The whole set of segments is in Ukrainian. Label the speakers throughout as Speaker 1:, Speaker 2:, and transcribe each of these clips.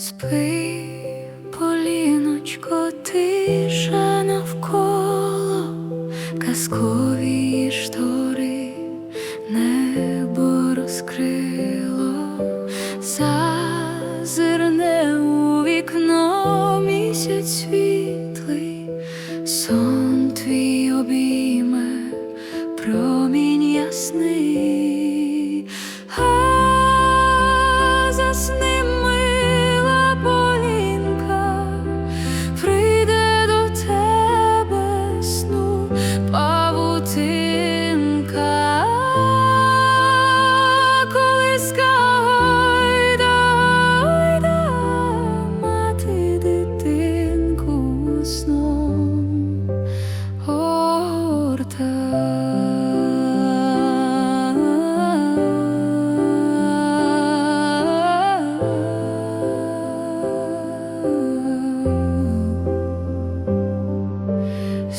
Speaker 1: Спи, поліночко, тиша навколо, казкові штори небо розкрило, зазирне у вікно місяць світлий сон.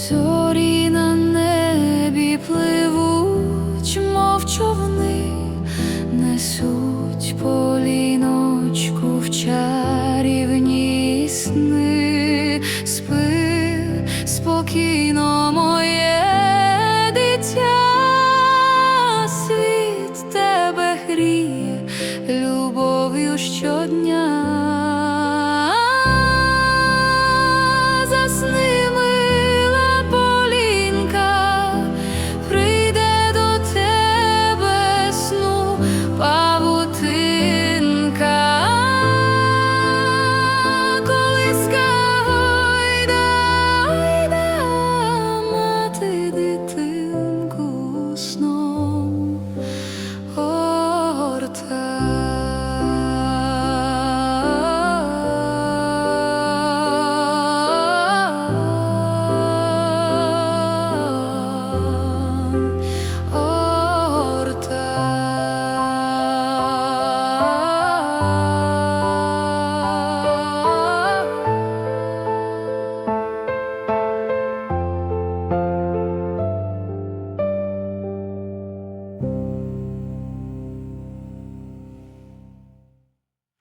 Speaker 1: зорі на небі пливуть, мов човни, несуть поліночку в чарівні сни, спи спокійно моє дитя, світ тебе гріє, любов'ю щодня.